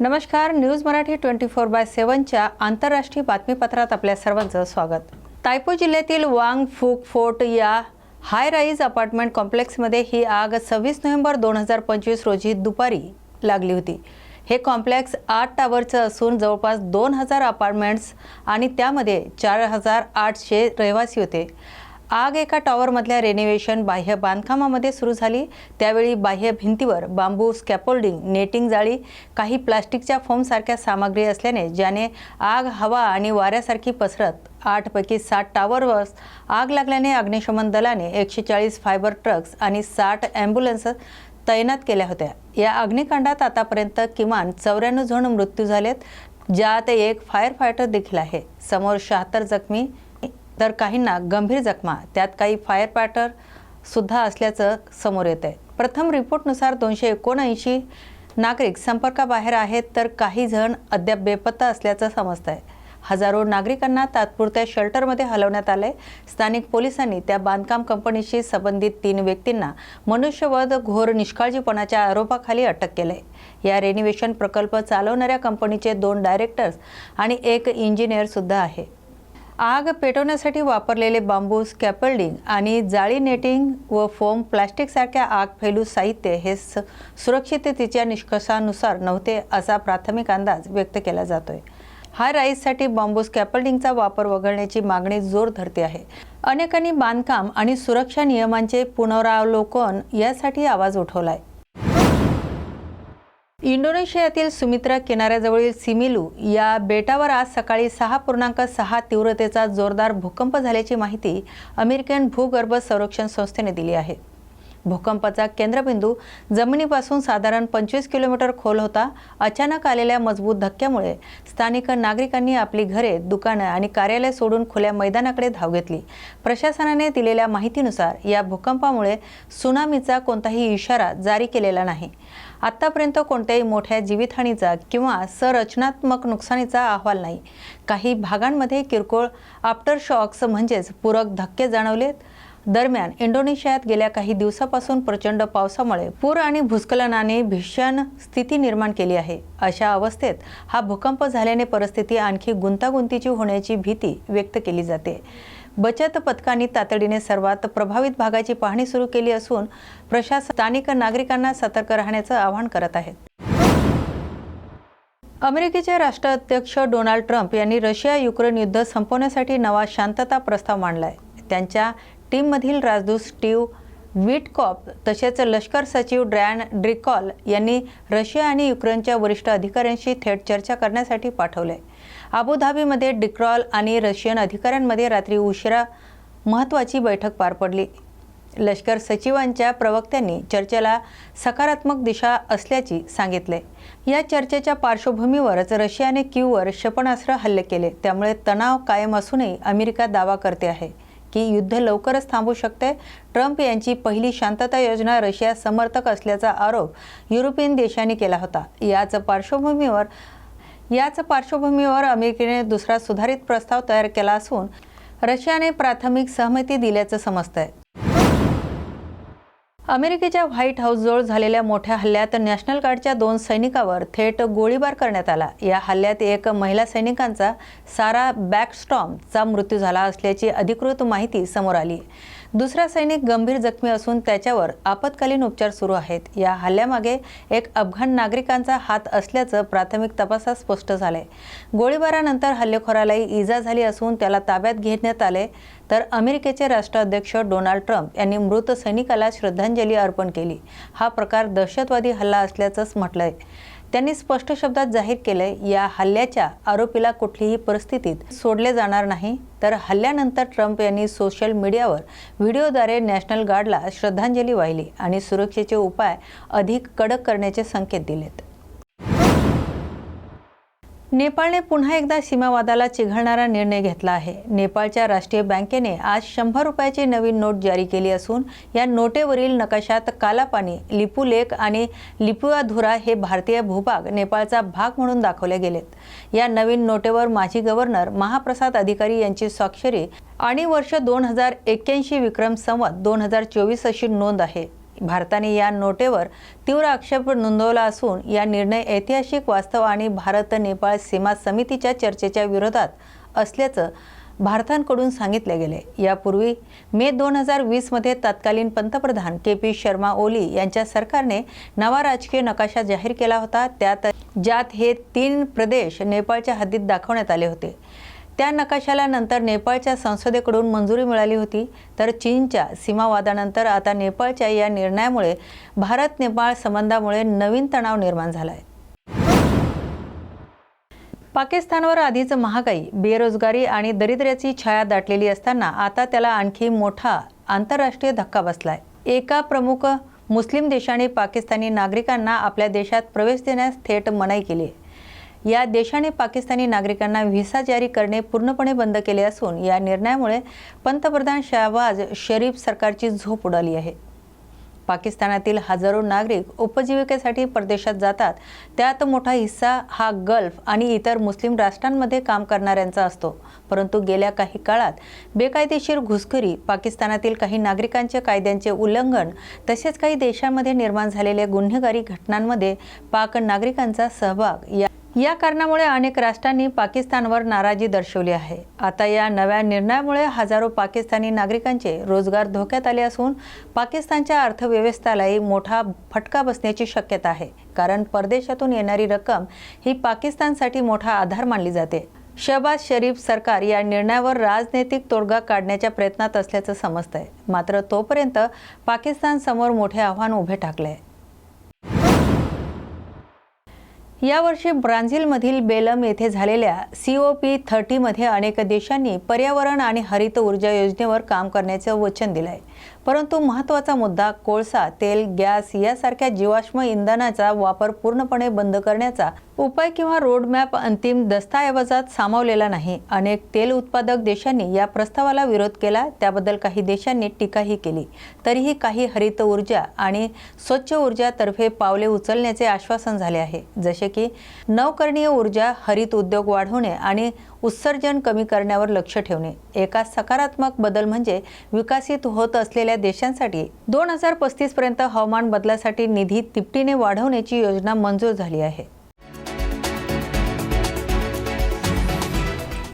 नमस्कार news Marathi twenty four by सेवनच्या आंतरराष्ट्रीय बातमीपत्रात आपल्या सर्वांचं स्वागत. तायपो जिल्ह्यातील वांग फूक फोर्ट या हाय राईज अपार्टमेंट कॉम्प्लेक्समध्ये ही आग सव्वीस नोव्हेंबर दोन हजार पंचवीस रोजी दुपारी लागली होती. हे कॉम्प्लेक्स आठ टावरचं असून जवळपास दोन हजार अपार्टमेंट्स आणि त्यामध्ये चार हजार आठशे रहिवासी होते. आग एका टॉवरमधल्या रेनोव्हेशन बाह्य बांधकामामध्ये सुरू झाली. त्यावेळी बाह्य भिंतीवर बांबू स्कॅपोल्डिंग नेटिंग जाळी काही प्लास्टिकच्या फोमसारख्या सामग्री असल्याने ज्याने आग हवा आणि वाऱ्यासारखी पसरत आठपैकी सात टावरवर आग लागल्याने अग्निशमन दलाने एकशे चाळीस फायबर ट्रक्स आणि साठ ॲम्ब्युलन्स तैनात केल्या होत्या. या अग्निकांडात आतापर्यंत किमान चौऱ्याण्णव जण मृत्यू झालेत ज्यात एक फायर फायटर देखील आहे. समोर शहात्तर जखमी तर काहींना गंभीर जखमा त्यात काही फायर पॅटर सुद्धा असल्याचं समोर येत आहे प्रथम रिपोर्टनुसार दोनशे एकोणऐंशी नागरिक संपर्काबाहेर आहेत तर काही जण अद्याप बेपत्ता असल्याचं समजत आहे हजारो नागरिकांना तात्पुरत्या शेल्टरमध्ये हलवण्यात आले स्थानिक पोलिसांनी त्या बांधकाम कंपनीशी संबंधित तीन व्यक्तींना मनुष्यवध घोर निष्काळजीपणाच्या आरोपाखाली अटक केले या रेनिवेशन प्रकल्प चालवणाऱ्या कंपनीचे दोन डायरेक्टर्स आणि एक इंजिनियर सुद्धा आहे. आग पेटवण्यासाठी वापरलेले बांबू स्कॅपल्डिंग आणि जाळी नेटिंग व फोम प्लास्टिकसारख्या आग फैलू साहित्य हे स सुरक्षिततेच्या निष्कर्षानुसार नव्हते असा प्राथमिक अंदाज व्यक्त केला जातोय. हाय राईससाठी बांबू स्कॅपल्डिंगचा वापर वगळण्याची मागणी जोर धरते आहे. अनेकांनी बांधकाम आणि सुरक्षा नियमांचे पुनरावलोकन यासाठी आवाज उठवला आहे इंडोनेशियातील सुमित्रा किनाऱ्याजवळील सिमिलू या बेटावर आज सकाळी सहा पूर्णांक सहा तीव्रतेचा जोरदार भूकंप झाल्याची माहिती अमेरिकन भूगर्भ संरक्षण संस्थेने दिली आहे. भूकंपाचा केंद्रबिंदू जमिनीपासून साधारण पंचवीस किलोमीटर खोल होता. अचानक आलेल्या मजबूत धक्क्यामुळे स्थानिक नागरिकांनी आपली घरे दुकानं आणि कार्यालय सोडून खुल्या मैदानाकडे धाव घेतली. प्रशासनाने दिलेल्या माहितीनुसार या भूकंपामुळे सुनामीचा कोणताही इशारा जारी केलेला नाही. आत्तापर्यंत कोणत्याही मोठ्या जीवितहानीचा किंवा संरचनात्मक नुकसानीचा अहवाल नाही. काही भागांमध्ये किरकोळ आफ्टर शॉक्स म्हणजेच पूरक धक्के जाणवलेत. दरम्यान इंडोनेशियात गेल्या काही दिवसापासून प्रचंड पावसामुळे पूर आणि भूस्खलनाने भीषण स्थिती निर्माण केली आहे. अशा अवस्थेत हा भूकंप झाल्याने परिस्थिती आणखी गुंतागुंतीची होण्याची भीती व्यक्त केली जाते. बचत पथकांनी तातडीने सर्वात प्रभावित भागाची पाहणी सुरू केली असून प्रशासन स्थानिक नागरिकांना सतर्क राहण्याचं आवाहन करत आहेत अमेरिकेचे राष्ट्राध्यक्ष डोनाल्ड ट्रम्प यांनी रशिया युक्रेन युद्ध संपवण्यासाठी नवा शांतता प्रस्ताव मांडलाय. त्यांच्या टीममधील राजदूत स्टीव विटकॉप तसेच लष्कर सचिव ड्रॅन ड्रिकॉल यांनी रशिया आणि युक्रेनच्या वरिष्ठ अधिकाऱ्यांशी थेट चर्चा करण्यासाठी पाठवले. अबुधाबीमध्ये डिक्रॉल आणि रशियन अधिकाऱ्यांमध्ये रात्री उशिरा महत्त्वाची बैठक पार पडली. लष्कर सचिवांच्या प्रवक्त्यांनी चर्चेला सकारात्मक दिशा असल्याची सांगितले. या चर्चेच्या पार्श्वभूमीवरच रशियाने क्यूवर क्षेपणास्त्र हल्ले केले. त्यामुळे तणाव कायम असूनही अमेरिका दावा करते आहे. की युद्ध लवकरच थांबू शकते. ट्रम्प यांची पहिली शांतता योजना रशिया समर्थक असल्याचा आरोप युरोपियन देशांनी केला होता. याच पार्श्वभूमीवर याच पार्श्वभूमीवर अमेरिकेने दुसरा सुधारित प्रस्ताव तयार केला असून रशियाने प्राथमिक सहमती दिल्याचं समजतंय. अमेरिकेच्या व्हाईट हाऊसजवळ झालेल्या मोठ्या हल्ल्यात नॅशनल गार्डच्या दोन सैनिकावर थेट गोळीबार करण्यात आला. या हल्ल्यात एक महिला सैनिकांचा सारा बॅकस्टॉमचा मृत्यू झाला असल्याची अधिकृत माहिती समोर आली. दुसरा सैनिक गंभीर जखमी असून त्याच्यावर आपत्कालीन उपचार सुरू आहेत. या हल्ल्यामागे एक अफगाण नागरिकांचा हात असल्याचं प्राथमिक तपासात स्पष्ट झालंय. गोळीबारानंतर हल्लेखोरालाही इजा झाली असून त्याला ताब्यात घेण्यात आले तर अमेरिकेचे राष्ट्राध्यक्ष डोनाल्ड ट्रम्प यांनी मृत सैनिकाला श्रद्धांजली अर्पण केली. हा प्रकार दहशतवादी हल्ला असल्याचंच म्हटलंय. त्यांनी स्पष्ट शब्दात जाहीर केलंय या हल्ल्याच्या आरोपीला कुठलीही परिस्थितीत सोडले जाणार नाही. तर हल्ल्यानंतर ट्रम्प यांनी सोशल मीडियावर व्हिडिओद्वारे नॅशनल गार्डला श्रद्धांजली वाहिली आणि सुरक्षेचे उपाय अधिक कडक करण्याचे संकेत दिलेत. नेपाळने पुन्हा एकदा सीमावादाला चिघळणारा निर्णय घेतला आहे. नेपाळच्या राष्ट्रीय बँकेने आज शंभर रुपयाची नवीन नोट जारी केली असून या नोटेवरील नकाशात कालापानी लिपू लेक आणि लिपुआधुरा हे भारतीय भूभाग नेपाळचा भाग म्हणून दाखवले गेलेत. या नवीन नोटेवर माजी गव्हर्नर महाप्रसाद अधिकारी यांची स्वाक्षरी आणि वर्ष दोन हजार एक्क्याऐंशी विक्रम संवत दोन हजार चोवीस अशी नोंद आहे. भारताने या नोटेवर तीव्र आक्षेप नोंदवला असून या निर्णय ऐतिहासिक वास्तव आणि भारत नेपाळ सीमा समितीच्या चर्चेच्या विरोधात असल्याचं भारतांकडून सांगितले गेले. यापूर्वी मे दोन हजार वीसमध्ये तत्कालीन पंतप्रधान के पी शर्मा ओली यांच्या सरकारने नवा राजकीय नकाशा जाहीर केला होता. त्यात ज्यात हे तीन प्रदेश नेपाळच्या हद्दीत दाखवण्यात आले होते. त्या नकाशाला नंतर नेपाळच्या संसदेकडून मंजुरी मिळाली होती. तर चीनच्या सीमावादानंतर आता नेपाळच्या या निर्णयामुळे भारत नेपाळ संबंधामुळे नवीन तणाव निर्माण झाला आहे पाकिस्तानवर आधीच महागाई बेरोजगारी आणि दरिद्र्याची छाया दाटलेली असताना आता त्याला आणखी मोठा आंतरराष्ट्रीय धक्का बसलाय. एका प्रमुख मुस्लिम देशाने पाकिस्तानी नागरिकांना आपल्या देशात प्रवेश देण्यास थेट मनाई केली आहे या देशाने पाकिस्तानी नागरिकांना व्हिसा जारी करणे पूर्णपणे बंद केले असून या निर्णयामुळे पंतप्रधान शहबाज शरीफ सरकारची झोप उडाली आहे. पाकिस्तानातील हजारो नागरिक उपजीविकेसाठी परदेशात जातात. त्यात मोठा हिस्सा हा गल्फ आणि इतर मुस्लिम राष्ट्रांमध्ये काम करणाऱ्यांचा असतो. परंतु गेल्या काही काळात बेकायदेशीर घुसखोरी पाकिस्तानातील काही नागरिकांच्या कायद्यांचे उल्लंघन तसेच काही देशांमध्ये निर्माण झालेल्या गुन्हेगारी घटनांमध्ये पाक नागरिकांचा सहभाग या या कारणामुळे अनेक राष्ट्रांनी पाकिस्तानवर नाराजी दर्शवली आहे. आता या नव्या निर्णयामुळे हजारो पाकिस्तानी नागरिकांचे रोजगार धोक्यात आले असून पाकिस्तानच्या अर्थव्यवस्थेलाही मोठा फटका बसण्याची शक्यता आहे. कारण परदेशातून येणारी रक्कम ही पाकिस्तानसाठी मोठा आधार मानली जाते. शहबाज शरीफ सरकार या निर्णयावर राजनैतिक तोडगा काढण्याच्या प्रयत्नात असल्याचं समजतंय. मात्र तोपर्यंत पाकिस्तानसमोर मोठे आव्हान उभे ठाकले आहे यावर्षी ब्राझीलमधील बेलम येथे झालेल्या सी ओ पी थर्टीमध्ये अनेक देशांनी पर्यावरण आणि हरित ऊर्जा योजनेवर काम करण्याचं वचन दिलं आहे परंतु महत्त्वाचा मुद्दा कोळसा तेल गॅस यासारख्या जीवाश्म इंधनाचा वापर पूर्णपणे बंद करण्याचा उपाय किंवा रोडमॅप अंतिम दस्ताऐवजात सामावलेला नाही. अनेक तेल उत्पादक देशांनी या प्रस्तावाला विरोध केला. त्याबद्दल काही देशांनी टीकाही केली. तरीही काही हरित ऊर्जा आणि स्वच्छ ऊर्जातर्फे पावले उचलण्याचे आश्वासन झाले आहे. जसे की नवकरणीय ऊर्जा हरित उद्योग वाढवणे आणि उत्सर्जन कमी करण्यावर लक्ष ठेवणे. एका सकारात्मक बदल म्हणजे विकसित होत असलेल्या देशांसाठी दोन हजार पस्तीसपर्यंत हवामान बदलासाठी निधी तिपटीने वाढवण्याची योजना मंजूर झाली आहे.